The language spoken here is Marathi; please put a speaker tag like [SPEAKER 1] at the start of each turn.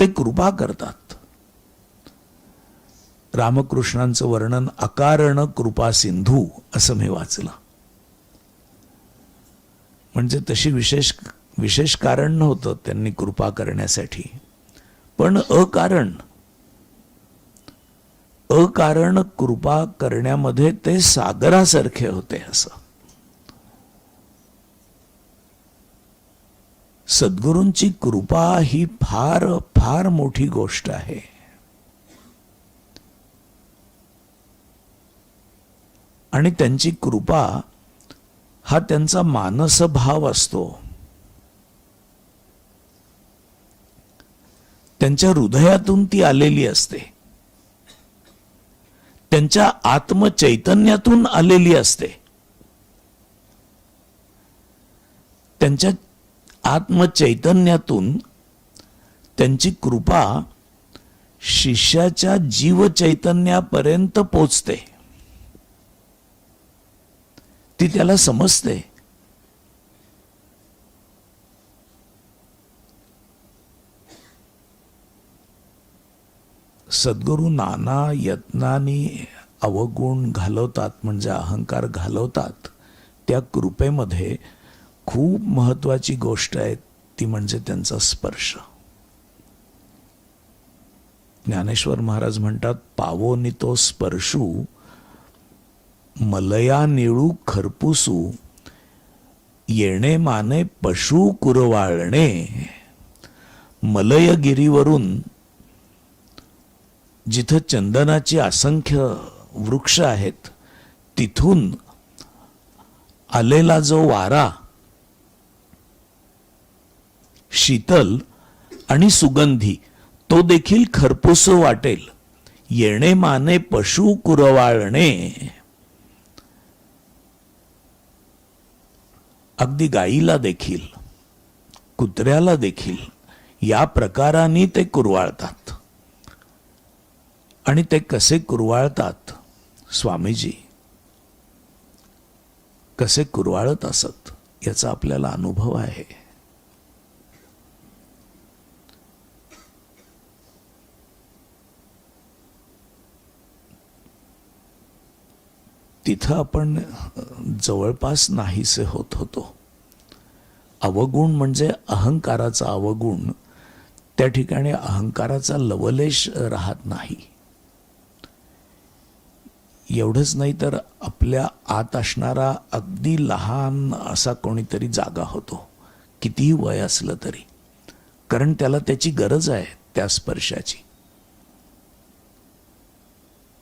[SPEAKER 1] ते कृपा करतात. रामकृष्णांचं वर्णन अकारण कृपा सिंधू असं मी वाचलं. म्हणजे तशी विशेष विशेष कारण नव्हतं त्यांनी कृपा करण्यासाठी. पण अकारण अकारण कृपा करण्यामध्ये ते सागरासारखे होते असं. सद्गुरूंची कृपा ही फार फार मोठी गोष्ट आहे. आणि त्यांची कृपा हा त्यांचा मानसभाव असतो. त्यांच्या हृदयातून ती आलेली असते. त्यांच्या आत्मचैतन्यातून आलेली असते. त्यांच्या आत्मचैतन्यातून त्यांची कृपा शिष्याच्या जीवचैतन्यापर्यंत पोचते. ती त्याला समजते. सद्गुरू नाना यत्नानी अवगुण घालवतात म्हणजे अहंकार घालवतात त्या कृपेमध्ये खूप महत्वाची गोष्ट आहे ती म्हणजे त्यांचा स्पर्श. ज्ञानेश्वर महाराज म्हणतात पावो नितो स्पर्शू मलया निळू खरपुसू येणे माने पशु कुरवाळणे मलयगिरीवरून जिथं चंदनाची असंख्य वृक्ष आहेत तिथून आलेला जो वारा शीतल आणि सुगंधी तो देखील खरपूस वाटेल. येणे माने पशु कुरवाळणे. अगदी गाईला देखील कुत्र्याला देखील या प्रकाराने ते कुरवाळतात. आणि ते कसे कुरवाळतात स्वामीजी? कसे कुरवाळत असत याचा आपल्याला अनुभव आहे. तिथं आपण जवळपास नाहीसे होत होतो. अवगुण म्हणजे अहंकाराचा अवगुण. त्या ठिकाणी अहंकाराचा लवलेश राहत नाही. एवढंच नाही तर आपल्या आत असणारा अगदी लहान असा कोणीतरी जागा होतो. कितीही वय असलं तरी. कारण त्याला त्याची गरज आहे त्या स्पर्शाची.